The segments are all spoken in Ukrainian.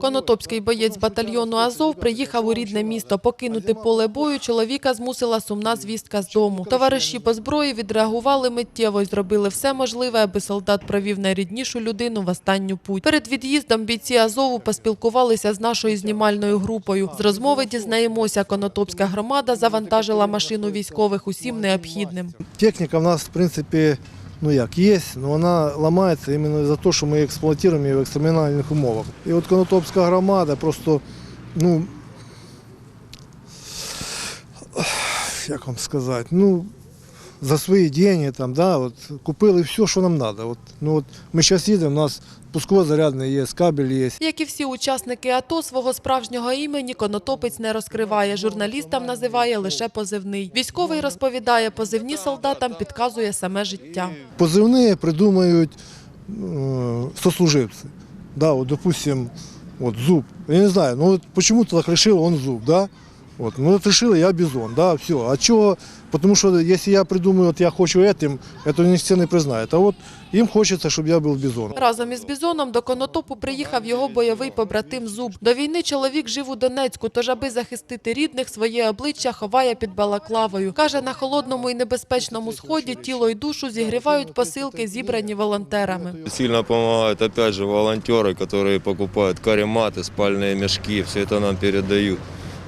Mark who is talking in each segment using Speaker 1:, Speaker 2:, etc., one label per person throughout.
Speaker 1: Конотопський боєць батальйону Азов приїхав у рідне місто. Покинути поле бою чоловіка змусила сумна звістка з дому. Товариші по зброї відреагували миттєво і зробили все можливе, аби солдат провів найріднішу людину в останню путь. Перед від'їздом бійці Азову поспілкувалися з нашою знімальною групою. З розмови дізнаємося, Конотопська громада завантажила машину військових усім необхідним.
Speaker 2: Техніка в нас, в принципі, ну як, є, але вона ламається іменно за те, що ми її експлуатуємо її в екстремальних умовах. І от Конотопська громада просто, ну, як вам сказати, ну, за свої деньги там, да, от, купили все, що нам треба. От, ну, от, ми зараз їдемо, у нас пусково зарядне є, кабель є.
Speaker 1: Як і всі учасники АТО, свого справжнього імені Конотопець не розкриває. Журналістам називає лише позивний. Військовий розповідає, позивні солдатам підказує саме життя.
Speaker 2: Позивні придумають е, сослуживці. Да, вот, допустим, вот зуб. Я не знаю, ну вот почему-то так решил он зуб, да? Вот, ну вот решил я бизон, да, все. А чего? Потому что если я придумаю, вот я хочу этим, это они все не признают. А вот им хочется, чтобы я был бизоном.
Speaker 1: Разом із Бізоном до Конотопу приїхав його бойовий побратим Зуб. До війни чоловік жив у Донецьку, тож аби захистити рідних, своє обличчя ховає під балаклавою. Каже, на холодному і небезпечному сході тіло і душу зігрівають посилки, зібрані волонтерами.
Speaker 3: Сильно помогают, опять же, волонтеры, которые покупают карематы, спальные мешки, все это нам передают.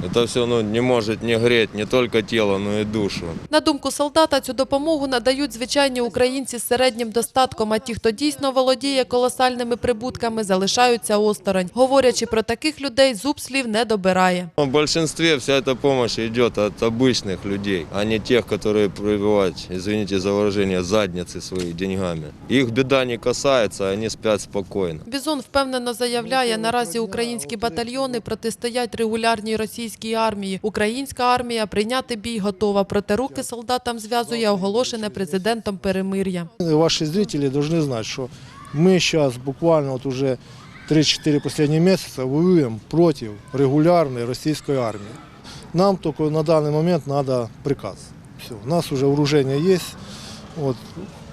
Speaker 3: Это все ну, не может не греть не только тело, но и душу.
Speaker 1: На думку солдата, цю допомогу надають звичайні українці з середнім достатком, а ті, хто дійсно володіє колосальними прибутками, залишаються осторонь. Говорячи про таких людей, зуб слів не добирає.
Speaker 3: В большинстве вся эта помощь идет от обычных людей, а не тех, которые прибивают, извините за выражение, задницы свои деньгами. Их беда не касается, они спят спокойно.
Speaker 1: Бізон впевнено заявляє, наразі українські батальйони протистоять регулярній російській армії. Українська армія прийняти бій готова, проте руки солдатам зв'язує оголошене президентом перемир'я.
Speaker 2: Ваши зрители должны знать, что мы сейчас буквально вот уже 3-4 последние месяца воюем против регулярной российской армии. Нам только на данный момент надо приказ. Все, у нас уже вооружение есть, вот,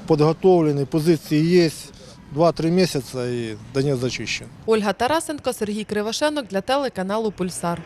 Speaker 2: подготовлены, позиции есть. 2-3 месяца и Донец зачищен.
Speaker 1: Ольга Тарасенко, Сергій Кривошенок для телеканалу Пульсар.